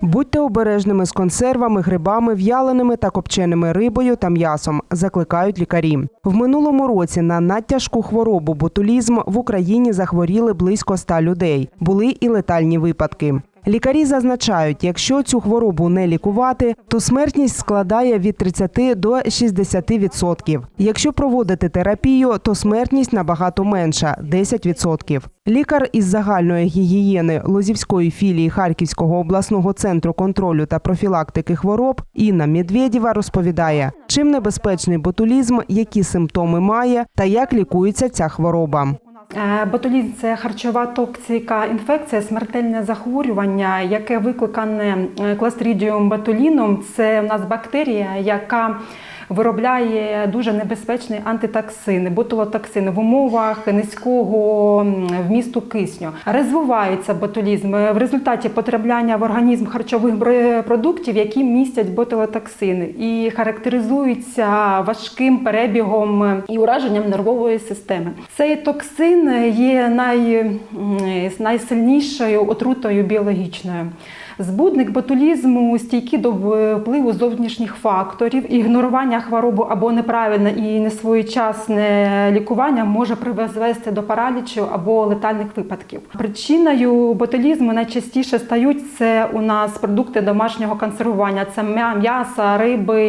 Будьте обережними з консервами, грибами, в'яленими та копченими рибою та м'ясом, закликають лікарі. В минулому році на надтяжку хворобу ботулізм в Україні захворіли близько ста людей. Були і летальні випадки. Лікарі зазначають, якщо цю хворобу не лікувати, то смертність складає від 30 до 60%. Якщо проводити терапію, то смертність набагато менша 10%. Лікар із загальної гігієни Лозівської філії Харківського обласного центру контролю та профілактики хвороб Інна Медведєва розповідає, чим небезпечний ботулізм, які симптоми має та як лікується ця хвороба. Е, Ботулізм це харчова токсика інфекція, смертельне захворювання, яке викликане е, кластридіум ботуліном. Це у нас бактерія, яка виробляє дуже небезпечні антитоксини, ботулотоксини в умовах низького вмісту кисню. Розвивається ботулізм в результаті потрапляння в організм харчових продуктів, які містять ботулотоксини, і характеризуються важким перебігом і ураженням нервової системи. Цей токсин є най, найсильнішою отрутою біологічною. Збудник ботулізму стійкі до впливу зовнішніх факторів, ігнорування хвороби або неправильне і несвоєчасне лікування може призвести до паралічу або летальних випадків. Причиною ботулізму найчастіше стають це у нас продукти домашнього консервування: це м'я- м'ясо, риби,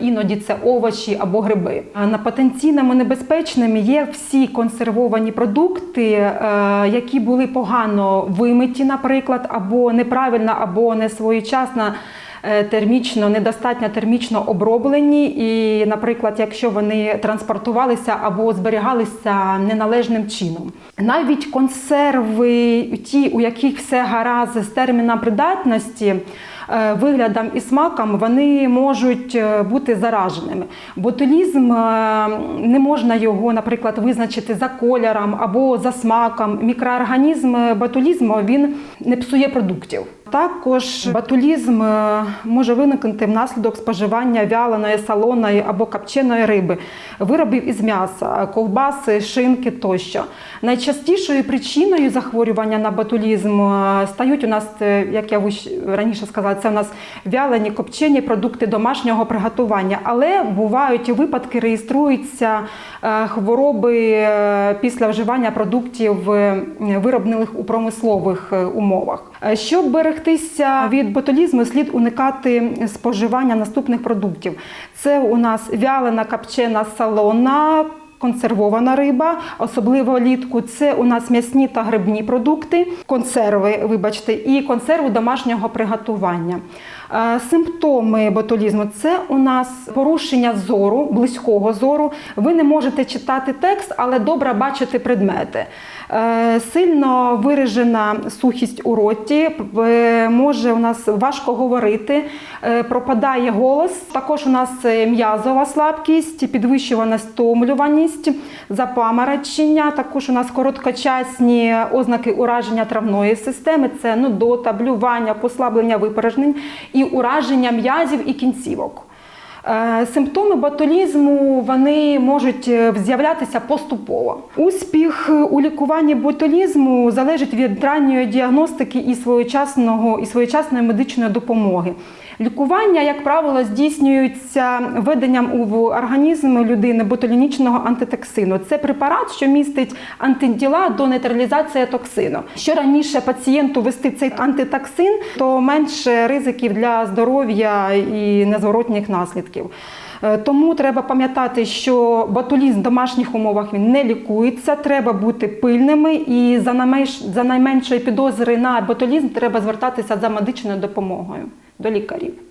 іноді це овочі або гриби. На потенційними небезпечними є всі консервовані продукти, е, які були погано вимиті, наприклад, або неправильно, або не своєчасно. е, Термічно недостатньо термічно оброблені, і, наприклад, якщо вони транспортувалися або зберігалися неналежним чином, навіть консерви, ті, у яких все гаразд з терміном придатності, виглядом і смаком, вони можуть е, бути зараженими. Ботулізм е, не можна його, наприклад, визначити за кольором або за смаком. Мікроорганізм е, ботулізму він не псує продуктів. Також батулізм е, може виникнути внаслідок споживання вяленої, солоної або копченої риби, виробів із м'яса, ковбаси, шинки тощо. Найчастішою причиною захворювання на батулізм е, стають у нас, е, як я раніше сказала, це у нас вялені копчені продукти домашнього приготування. Але бувають випадки, реєструються хвороби після вживання продуктів, вироблених у промислових умовах. Е, Щоб берегтися від ботулізму, слід уникати споживання наступних продуктів. Це у нас вялена капчена салона. Консервована риба, особливо влітку, це у нас м'ясні та грибні продукти, консерви, вибачте, і консерви домашнього приготування. Е, Симптоми ботулізму це у нас порушення зору, близького зору. Ви не можете читати текст, але добре бачити предмети. Е, Сильно виражена сухість у роті, е, може у нас важко говорити, пропадає голос. Також у нас м'язова слабкість, підвищувана стомлюваність, запаморочення. Також у нас короткочасні ознаки ураження травної системи, це нудота, блювання, послаблення випорожнень і ураження м'язів і кінцівок. Е, Симптоми ботулізму вони можуть е, з'являтися поступово. Успіх у лікуванні ботулізму залежить від ранньої діагностики і своєчасного і своєчасної медичної допомоги. Лікування, як правило, здійснюється введенням у організм людини ботулінічного антитоксину. Це препарат, що містить антитіла до нейтралізації токсину. Що раніше пацієнту вести цей антитоксин, то менше ризиків для здоров'я і незворотніх наслідків. Е, Тому треба пам'ятати, що ботулізм в домашніх умовах він не лікується. Треба бути пильними, і за найменш за найменшої підозри на ботулізм треба звертатися за медичною допомогою до лікарів.